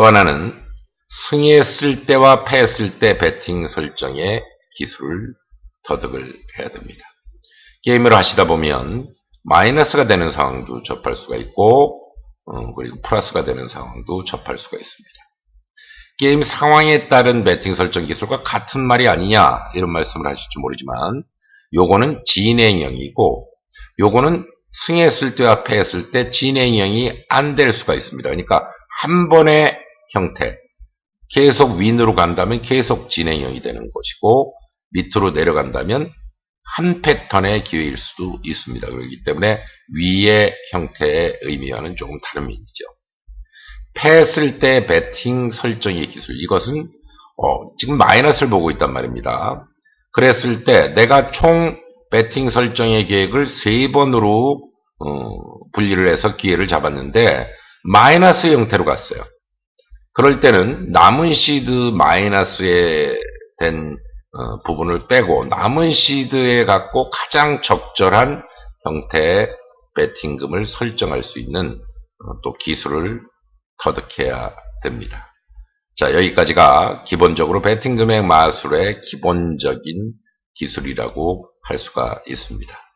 또 하나는 승리했을 때와 패했을 때 배팅 설정의 기술을 터득을 해야 됩니다. 게임을 하시다 보면 마이너스가 되는 상황도 접할 수가 있고 어, 그리고 플러스가 되는 상황도 접할 수가 있습니다. 게임 상황에 따른 배팅 설정 기술과 같은 말이 아니냐 이런 말씀을 하실지 모르지만 요거는 진행형이고 요거는 승했을 때와 패했을 때 진행형이 안 될 수가 있습니다. 그러니까 한 번의 형태 계속 윈으로 간다면 계속 진행형이 되는 것이고 밑으로 내려간다면 한 패턴의 기회일 수도 있습니다. 그렇기 때문에 위의 형태의 의미와는 조금 다른 의미죠. 패했을 때 배팅 설정의 기술 이것은 어, 지금 마이너스를 보고 있단 말입니다. 그랬을 때 내가 총 배팅 설정의 계획을 세 번으로 어, 분리를 해서 기회를 잡았는데 마이너스 형태로 갔어요. 그럴 때는 남은 시드 마이너스에 된 어, 부분을 빼고 남은 시드에 갖고 가장 적절한 형태의 배팅금을 설정할 수 있는 어, 또 기술을 터득해야 됩니다. 자 여기까지가 기본적으로 배팅금액 마술의 기본적인 기술이라고 할 수가 있습니다.